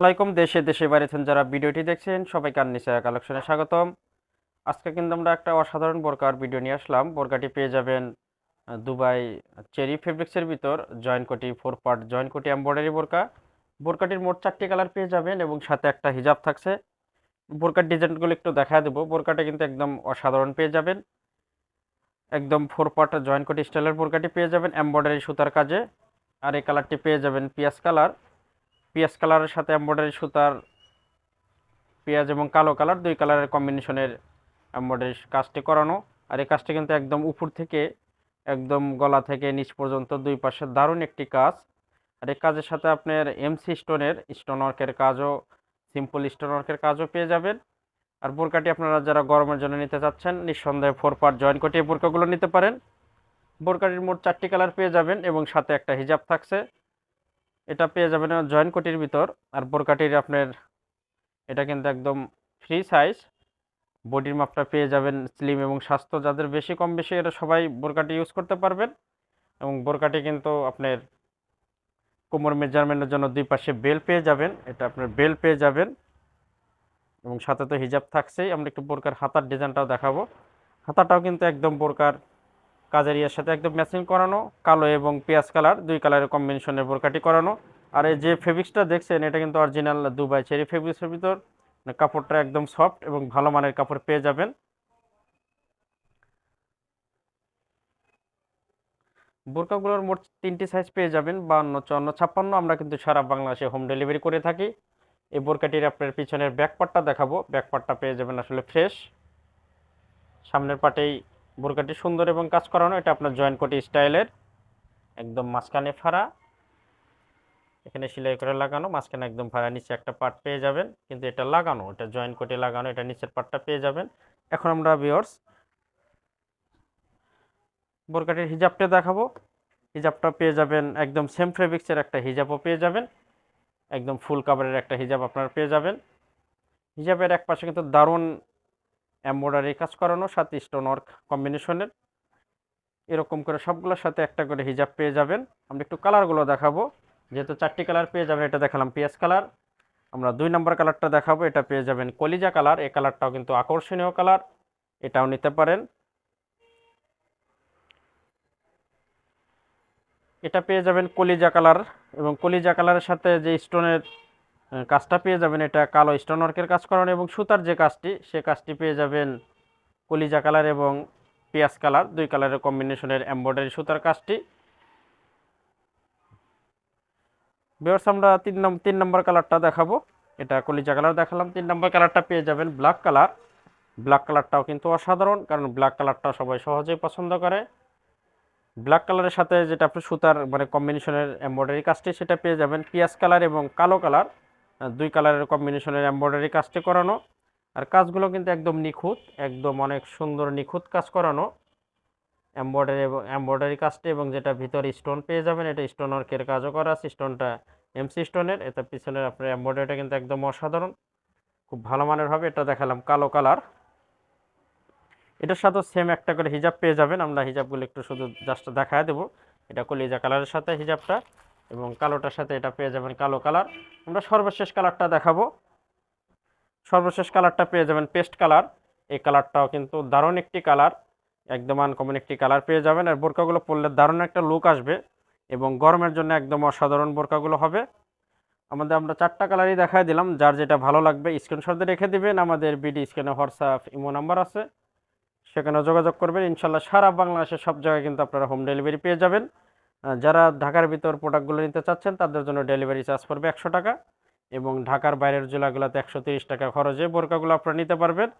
আসসালামাইকুম দেশে দেশে বাইরেছেন যারা ভিডিওটি দেখছেন, সবাইকে আননিসা কালেকশনে স্বাগতম। আজকে কিন্তু আমরা একটা অসাধারণ বোরকার ভিডিও নিয়ে আসলাম। বোরকাটি পেয়ে যাবেন দুবাই চেরি ফেব্রিক্সের ভিতর জয়েন্ট কোটি, ফোর পার্ট জয়েন্ট কোটি এমব্রয়ডারি বোরকা। বোরকাটির মোট চারটি কালার পেয়ে যাবেন এবং সাথে একটা হিজাব থাকছে। বোরকার ডিজাইনগুলো একটু দেখা দেবো। বোরকাটা কিন্তু একদম অসাধারণ পেয়ে যাবেন। একদম ফোর পার্ট জয়েন্ট কোটি স্টাইলের বোরকাটি পেয়ে যাবেন এমব্রয়ডারি সুতার কাজে। আর এই কালারটি পেয়ে যাবেন পিয়াজ কালার। পিঁয়াজ কালারের সাথে এমব্রয়ডারি সুতার পেঁয়াজ এবং কালো কালার, দুই কালারের কম্বিনেশনের এমব্রয়ডারি কাজটি করানো। আর এই কাজটি কিন্তু একদম উপর থেকে, একদম গলা থেকে নিচ পর্যন্ত দুই পাশে দারুণ একটি কাজ। আর এই কাজের সাথে আপনার এমসি স্টোনের স্টোন ওয়ার্কের কাজও সিম্পল স্টোন ওয়ার্কের কাজও পেয়ে যাবেন। আর বোরকাটি আপনারা যারা গরমের জন্য নিতে চাচ্ছেন, নিঃসন্দেহে ফোর পার্ট জয়েন কোটি এই বোরকাগুলো নিতে পারেন। বোরকাটির মোট চারটি কালার পেয়ে যাবেন এবং সাথে একটা হিজাব থাকছে। এটা পেয়ে যাবেন জয়েন্ট কোটির ভিতর। আর বোরকাটির আপনার, এটা কিন্তু একদম ফ্রি সাইজ বডির মাপটা পেয়ে যাবেন স্লিম এবং স্বাস্থ্য। যাদের বেশি, কম বেশি এটা সবাই বোরকাটি ইউজ করতে পারবেন। এবং বোরকাটি কিন্তু আপনার কোমর মেজারমেন্টের জন্য দুই পাশে বেল পেয়ে যাবেন। এটা আপনার বেল পেয়ে যাবেন। এবং সাথে তো হিজাব থাকছেই। আমরা একটু বোরকার হাতার ডিজাইনটাও দেখাবো। হাতাটাও কিন্তু একদম বোরকার কাজের ইয়ের সাথে একদম ম্যাচিং করানো, কালো এবং পেঁয়াজ কালার দুই কালারের কম্বিনেশনের বোরকাটি করানো। আর এই যে ফেব্রিক্সটা দেখছেন, এটা কিন্তু অরিজিনাল দুবাই চেরি ফেব্রিক্সের ভিতর। মানে কাপড়টা একদম সফট এবং ভালো মানের কাপড় পেয়ে যাবেন। বোরকাগুলোর মোট তিনটি সাইজ পেয়ে যাবেন বান্ন চুয়ান্ন, ছাপ্পান্ন। আমরা কিন্তু সারা বাংলাদেশে হোম ডেলিভারি করে থাকি। এই বোরকাটির আপনার পিছনের ব্যাক পার্টটা দেখাবো। ব্যাক পার্টটা পেয়ে যাবেন আসলে ফ্রেশ সামনের পাটেই বোরকাটি সুন্দর এবং কাজ করানো, এটা আপনার জয়েন্ট কোটি স্টাইলের। একদম মাঝখানে ফাড়া। এখানে সেলাই করে লাগানো, মাঝখানে একদম ফাড়া, নিচে একটা পার্ট পেয়ে যাবেন। কিন্তু এটা লাগানো, এটা জয়েন্ট কোটি লাগানো, এটা নিচের পার্টটা পেয়ে যাবেন। এখন আমরা বিয়র্স বোরকাটির হিজাবটা দেখাবো। হিজাবটা পেয়ে যাবেন একদম সেম ফেব্রিক্সের একটা হিজাবও পেয়ে যাবেন। একদম ফুল কাভারের একটা হিজাব আপনারা পেয়ে যাবেন। হিজাবের এক পাশে কিন্তু দারুণ এমব্রয়ডারি কাজ করানো, সাথে স্টোন ওয়ার্ক কম্বিনেশনের। এরকম করে সবগুলোর সাথে একটা করে হিজাব পেয়ে যাবেন। আমরা একটু কালারগুলো দেখাবো। যেহেতু চারটি কালার পেয়ে যাবেন, এটা দেখালাম পিএস কালার। আমরা দুই নম্বর কালারটা দেখাবো, এটা পেয়ে যাবেন কলিজা কালার। এই কালারটাও কিন্তু আকর্ষণীয় কালার, এটাও নিতে পারেন। এটা পেয়ে যাবেন কলিজা কালার এবং কলিজা কালারের সাথে যে স্টোনের কাজটা পেয়ে যাবেন। এটা কালো স্টোন ওয়ার্কের কাজ করানো এবং সুতার যে কাজটি, সে কাজটি পেয়ে যাবেন কলিজা কালার এবং পেঁয়াজ কালার দুই কালারের কম্বিনেশনের এমব্রয়ডারি সুতার কাজটি। বিয়ার্স আমরা তিন নম্বর তিন নম্বর কালারটা দেখাবো। এটা কলিজা কালার দেখালাম। তিন নম্বর কালারটা পেয়ে যাবেন ব্ল্যাক কালার ব্ল্যাক কালারটাও কিন্তু অসাধারণ, কারণ ব্ল্যাক কালারটা সবাই সহজেই পছন্দ করে। ব্ল্যাক কালারের সাথে যেটা আপনি সুতার মানে কম্বিনেশনের এমব্রয়ডারি কাজটি, সেটা পেয়ে যাবেন পিঁয়াজ কালার এবং কালো কালার দুই কালারের কম্বিনেশনের এমব্রয়ডারি কাজটি করানো। আর কাজগুলো কিন্তু একদম নিখুঁত, একদম অনেক সুন্দর নিখুঁত কাজ করানো। এমব্রয়ডারি এবং এমব্রয়ডারি কাজটি এবং যেটা ভিতরে স্টোন পেয়ে যাবেন, এটা স্টোন ওয়ার্কের কাজও করা আছে স্টোনটা এমসি স্টোনের এটা পিছনের আপনার এমব্রয়ডারিটা কিন্তু একদম অসাধারণ। খুব ভালো মানের হবে, এটা দেখালাম কালো কালার। এটার সাথেও সেম একটা করে হিজাব পেয়ে যাবেন, আমরা হিজাবগুলো একটু শুধু জাস্ট দেখায় দেবো। এটা কলিজা কালারের সাথে হিজাবটা। এবং কালোটার সাথে এটা পেয়ে যাবেন কালো কালার। আমরা সর্বশেষ কালারটা দেখাবো। সর্বশেষ কালারটা পেয়ে যাবেন পেস্ট কালার। এই কালারটাও কিন্তু দারুণ একটি কালার, একদম আনকমন একটি কালার পেয়ে যাবেন। আর বোরকাগুলো পরলে দারুণ একটা লুক আসবে এবং গরমের জন্য একদম অসাধারণ বোরকাগুলো হবে। আমাদের আমরা চারটা কালারই দেখায় দিলাম, যার যেটা ভালো লাগবে স্ক্রিনশট রেখে দিবেন। আমাদের বিডি স্ক্রিনে হোয়াটসঅ্যাপ ইমো নাম্বার আছে। সেখানে যোগাযোগ করবেন। ইনশাল্লাহ সারা বাংলাদেশের সব জায়গায় কিন্তু আপনারা হোম ডেলিভারি পেয়ে যাবেন। যারা ঢাকার ভিতর প্রোডাক্টগুলো নিতে চাচ্ছেন, তাদের জন্য ডেলিভারি চার্জ পড়বে একশো টাকা এবং ঢাকার বাইরের জেলাগুলোতে একশো তিরিশ টাকা খরচে বোরকাগুলো আপনারা নিতে পারবেন।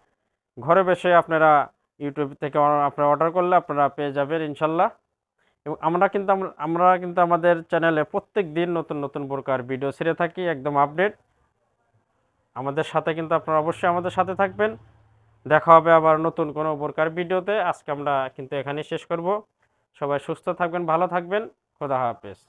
ঘরে বসে আপনারা ইউটিউব থেকে আপনারা অর্ডার করলে আপনারা পেয়ে যাবেন ইনশাল্লাহ। এবং আমরা কিন্তু আমরা- কিন্তু আমাদের চ্যানেলে প্রত্যেক দিন নতুন নতুন বোরকার ভিডিও ছেড়ে থাকি, একদম আপডেট আমাদের সাথে কিন্তু আপনারা অবশ্যই আমাদের সাথে থাকবেন। দেখা হবে আবার নতুন কোনো বোরকার ভিডিওতে আজকে আমরা কিন্তু এখানেই শেষ করব। সবাই সুস্থ থাকবেন ভালো থাকবেন। খোদা হাফেজ।